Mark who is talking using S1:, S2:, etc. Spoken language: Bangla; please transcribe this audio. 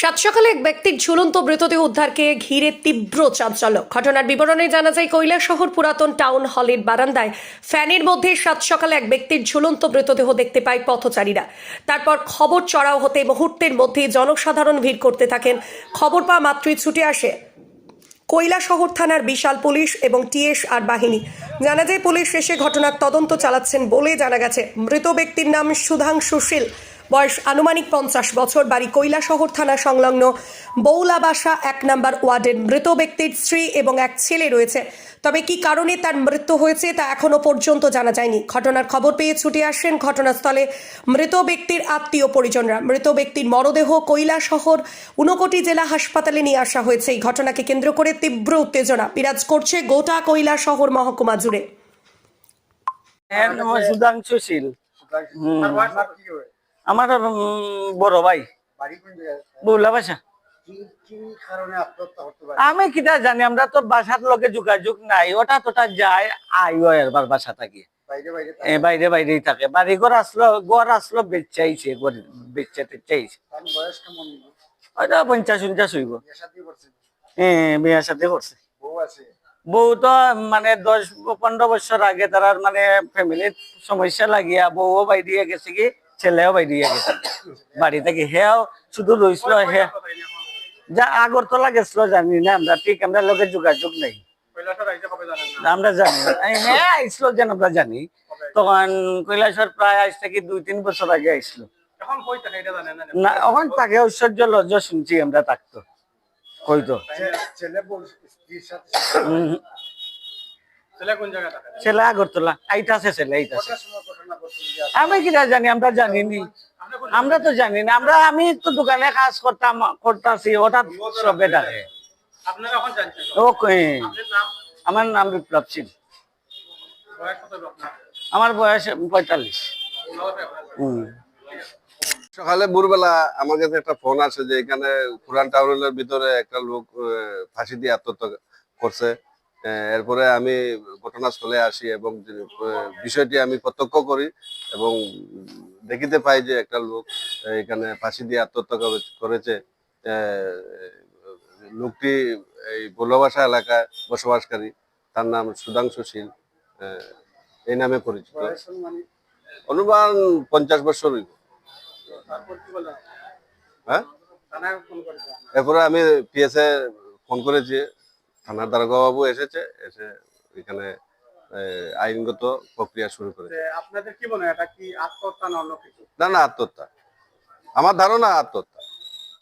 S1: সাত সকালে এক ব্যক্তির ঝুলন্ত মৃতদেহ উদ্ধারকে ঘিরে তীব্র চাঞ্চল্য। ঘটনার বিবরণে জানা যায়, কৈলাসহর পুরাতন টাউন হলের বারান্দায় ফ্যানের মধ্যে সাত সকালে এক ব্যক্তির ঝুলন্ত মৃতদেহ দেখতে পায় পথচারীরা। তারপর খবর চড়াও হতে মুহূর্তের মধ্যে জনসাধারণ ভিড় করতে থাকেন। খবর পাওয়া মাত্রই ছুটে আসে কৈলাসহর থানার বিশাল পুলিশ এবং টিএস আর বাহিনী। জানা যায়, পুলিশ এসে ঘটনার তদন্ত চালাচ্ছেন বলে জানা গেছে। মৃত ব্যক্তির নাম সুধাংশু শীল। বয়স আনুমানিক পঞ্চাশ বছর। বাড়ি কৈলাসহর থানা সংলগ্ন বৌলাবাসা, এক নম্বর ওয়ার্ডের মৃত ব্যক্তির স্ত্রী এবং এক ছেলে রয়েছে। তবে কি কারণে তার মৃত্যু হয়েছে তা এখনও পর্যন্ত জানা যায়নি। ঘটনার খবর পেয়ে ছুটে আসেন ঘটনাস্থলে মৃত ব্যক্তির আত্মীয় পরিজনরা। মৃত ব্যক্তির মরদেহ কৈলাসহর, ঊনকোটি জেলা হাসপাতালে নিয়ে আসা হয়েছে। এই ঘটনাকে কেন্দ্র করে তীব্র উত্তেজনা বিরাজ করছে গোটা কৈলাসহর মহকুমা জুড়ে।
S2: এর সুধাংশু। আমার বড় ভাই। বউলা বাসা। আমি কিটা জানি আমরা তো বাসার লগে যোগাযোগ নাই ওটা তোটা যায় আইও এরবার বাসা থাকি। বাইরে বাইরেই থাকে। বাড়ি ঘর আসলো ঘর আসলো বেচাইছে বেচা টেচাইছে ওইটা পঞ্চাশ উনচাশ হইব। হ্যাঁ বিয়ার সাথে করছে। বউ তো মানে দশ পনেরো বছর আগে তার মানে ফ্যামিলির সমস্যা লাগিয়া বউও বাইরে গেছে কি ছেলেও বাইরে গেছে। বাড়ি থেকে হেও শুধু রইছিল হে যা আগরতলা গেছিল জানি না আমরা ঠিক আমরা লোকের যোগাযোগ নেই। আমরা জানি হ্যাঁ আইসল যেন আমরা জানি। তখন কৈলাসর প্রায় আজ থেকে দুই তিন বছর আগে আইসলো না? ওখান তাকে ঐশ্বর্য লজ্জ শুনছি আমরা থাকতো। কইতো হুম, ছেলে আগরতলা। আইতাছে ছেলে আইতাছে আমি কিনা জানি, আমরা জানিনি। আমরা তো জানি না আমরা, আমি তো দোকানে কাজ করতাম, করতাছি, হঠাৎ সবে ডাকে আমার নাম বিপ্লব সিং। আমার বয়স পঁয়তাল্লিশ।
S3: সকালে ভোরবেলা আমার কাছে একটা ফোন আসে যে এখানে পুরান টাউনের ভিতরে একটা লোক ফাঁসি দিয়ে আত্মহত্যা করছে। এরপরে আমি ঘটনাস্থলে আসি এবং বিষয়টি আমি প্রত্যক্ষ করি এবং দেখিতে পাই যে একটা লোক এখানে ফাঁসি দিয়ে আত্মহত্যা করে- করেছে। লোকটি এই ভোলাবাসা এলাকায় বসবাসকারী, তার নাম সুধাংশু শীল। এই নামে পরিচিত। অনুমান পঞ্চাশ বছর হ্যাঁ? এরপরে আমি পিএসএ ফোন করেছি। থানার দারোগা বাবু এসেছে এসে এখানে আইনগত প্রক্রিয়া শুরু
S4: করে আপনাদের কি মনে হয় এটা কি আত্মহত্যা না অন্য কিছু?
S3: না না আত্মহত্যা। আমার ধারণা আত্মহত্যা।